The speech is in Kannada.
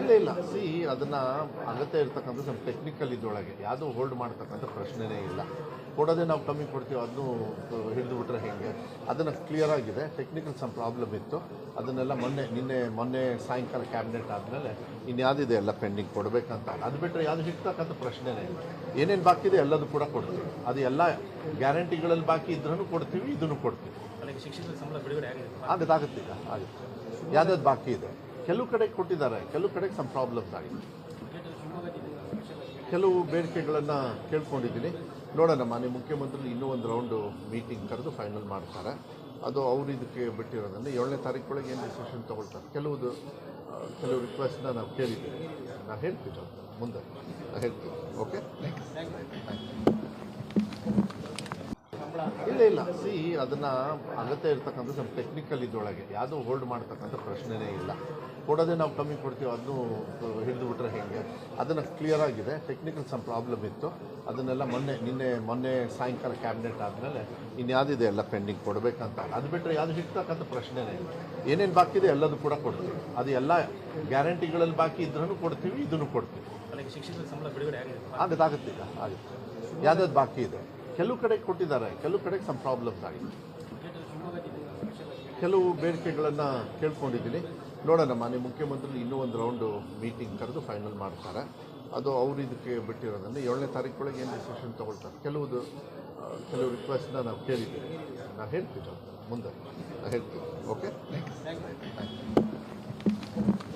ಇಲ್ಲ ಇಲ್ಲ. ಸಿ ಅದನ್ನು ಅಗತ್ಯ ಇರ್ತಕ್ಕಂಥ ಸ್ವಲ್ಪ ಟೆಕ್ನಿಕಲ್ ಇದೊಳಗೆ ಯಾವುದೂ ಹೋಲ್ಡ್ ಮಾಡ್ತಕ್ಕಂಥ ಪ್ರಶ್ನೆನೇ ಇಲ್ಲ. ಕೊಡೋದೇ ನಾವು ಕಮ್ಮಿ ಕೊಡ್ತೀವಿ ಅದನ್ನು ಹಿಡಿದು ಬಿಟ್ರೆ ಹೆಂಗೆ? ಅದನ್ನು ಕ್ಲಿಯರ್ ಆಗಿದೆ. ಟೆಕ್ನಿಕಲ್ ಸಮ್ ಪ್ರಾಬ್ಲಮ್ ಇತ್ತು. ಅದನ್ನೆಲ್ಲ ಮೊನ್ನೆ ನಿನ್ನೆ ಮೊನ್ನೆ ಸಾಯಂಕಾಲ ಕ್ಯಾಬಿನೆಟ್ ಆದಮೇಲೆ ಇನ್ಯಾವುದಿದೆ ಎಲ್ಲ ಪೆಂಡಿಂಗ್ ಕೊಡಬೇಕಂತ. ಅದು ಬಿಟ್ಟರೆ ಯಾವುದು ಹಿಡ್ತಕ್ಕಂಥ ಪ್ರಶ್ನೆನೇ ಇಲ್ಲ. ಏನೇನು ಬಾಕಿ ಇದೆ ಎಲ್ಲದೂ ಕೂಡ ಕೊಡ್ತೀವಿ. ಅದು ಎಲ್ಲ ಗ್ಯಾರಂಟಿಗಳಲ್ಲಿ ಬಾಕಿ ಇದ್ರೂ ಕೊಡ್ತೀವಿ ಇದನ್ನು ಕೊಡ್ತೀವಿ. ಆಗುತ್ತೆ ಆಗುತ್ತೆ ಈಗ ಆಗುತ್ತೆ. ಯಾವ್ದು ಬಾಕಿ ಇದೆ? ಕೆಲವು ಕಡೆ ಕೊಟ್ಟಿದ್ದಾರೆ, ಕೆಲವು ಕಡೆಗೆ ಸಮ್ ಪ್ರಾಬ್ಲಮ್ಸ್ ಆಗಿದೆ. ಕೆಲವು ಬೇಡಿಕೆಗಳನ್ನು ಕೇಳ್ಕೊಂಡಿದ್ದೀನಿ. ನೋಡೋಣ, ಮಾನ್ಯ ಮುಖ್ಯಮಂತ್ರಿ ಇನ್ನೂ ಒಂದು ರೌಂಡು ಮೀಟಿಂಗ್ ಕರೆದು ಫೈನಲ್ ಮಾಡ್ತಾರೆ. ಅದು ಅವ್ರು ಇದಕ್ಕೆ ಬಿಟ್ಟಿರೋದ್ರಿಂದ ಏಳನೇ ತಾರೀಕೊಳಗೆ ಏನು ಡಿಸಿಷನ್ ತೊಗೊಳ್ತಾರೆ? ಕೆಲವುದು ಕೆಲವು ರಿಕ್ವೆಸ್ಟ್ನ ನಾವು ಕೇಳಿದ್ದೀವಿ. ನಾನು ಹೇಳ್ತೀನಿ, ಮುಂದೆ. ಓಕೆ ಹೇಳ್ತೀವಿ ಓಕೆ ಇಲ್ಲ ಇಲ್ಲ. ಸಿ ಅದನ್ನು ಅಗತ್ಯ ಇರ್ತಕ್ಕಂಥ ನಮ್ಮ ಟೆಕ್ನಿಕಲ್ ಇದೊಳಗೆ ಯಾವುದೂ ಹೋಲ್ಡ್ ಮಾಡ್ತಕ್ಕಂಥ ಪ್ರಶ್ನೆನೇ ಇಲ್ಲ. ಕೊಡೋದೇ ನಾವು ಕಮ್ಮಿ ಕೊಡ್ತೀವಿ ಅದನ್ನು ಹಿಡಿದು ಬಿಟ್ರೆ ಹೇಗೆ? ಅದನ್ನು ಕ್ಲಿಯರ್ ಆಗಿದೆ. ಟೆಕ್ನಿಕಲ್ ಸಮ್ ಪ್ರಾಬ್ಲಮ್ ಇತ್ತು. ಅದನ್ನೆಲ್ಲ ಮೊನ್ನೆ ನಿನ್ನೆ ಮೊನ್ನೆ ಸಾಯಂಕಾಲ ಕ್ಯಾಬಿನೆಟ್ ಆದಮೇಲೆ ಇನ್ಯಾವುದಿದೆ ಎಲ್ಲ ಪೆಂಡಿಂಗ್ ಕೊಡಬೇಕಂತ. ಅದು ಬಿಟ್ಟರೆ ಯಾವುದು ಹಿಡ್ತಕ್ಕಂಥ ಪ್ರಶ್ನೆನೇ ಇಲ್ಲ. ಏನೇನು ಬಾಕಿ ಇದೆ ಎಲ್ಲದೂ ಕೂಡ ಕೊಡ್ತೀವಿ. ಅದು ಎಲ್ಲ ಗ್ಯಾರಂಟಿಗಳಲ್ಲಿ ಬಾಕಿ ಇದ್ರೂ ಕೊಡ್ತೀವಿ ಇದನ್ನು ಕೊಡ್ತೀವಿ. ಆಗುತ್ತೆ ಆಗುತ್ತೆ ಯಾವ್ದಾದ್ರು ಬಾಕಿ ಇದೆ? ಕೆಲವು ಕಡೆ ಕೊಟ್ಟಿದ್ದಾರೆ, ಕೆಲವು ಕಡೆಗೆ ಸಮ್ ಪ್ರಾಬ್ಲಮ್ಸ್ ಆಗಿದೆ. ಕೆಲವು ಬೇಡಿಕೆಗಳನ್ನು ಕೇಳ್ಕೊಂಡಿದ್ದೀನಿ. ನೋಡೋಣ, ಮಾನ್ಯ ಮುಖ್ಯಮಂತ್ರಿ ಇನ್ನೂ ಒಂದು ರೌಂಡು ಮೀಟಿಂಗ್ ಕರೆದು ಫೈನಲ್ ಮಾಡ್ತಾರೆ. ಅದು ಅವ್ರು ಇದಕ್ಕೆ ಬಿಟ್ಟಿರೋದ್ರಿಂದ ಏಳನೇ ತಾರೀಕೊಳಗೆ ಏನು ಡಿಸಿಷನ್ ತೊಗೊಳ್ತಾರೆ? ಕೆಲವುದು ಕೆಲವು ರಿಕ್ವೆಸ್ಟ್ನ ನಾವು ಕೇಳಿದ್ದೀವಿ. ನಾನು ಹೇಳ್ತೀನಿ ಮುಂದೆ. ನಾನು ಹೇಳ್ತೀವಿ. Okay thank you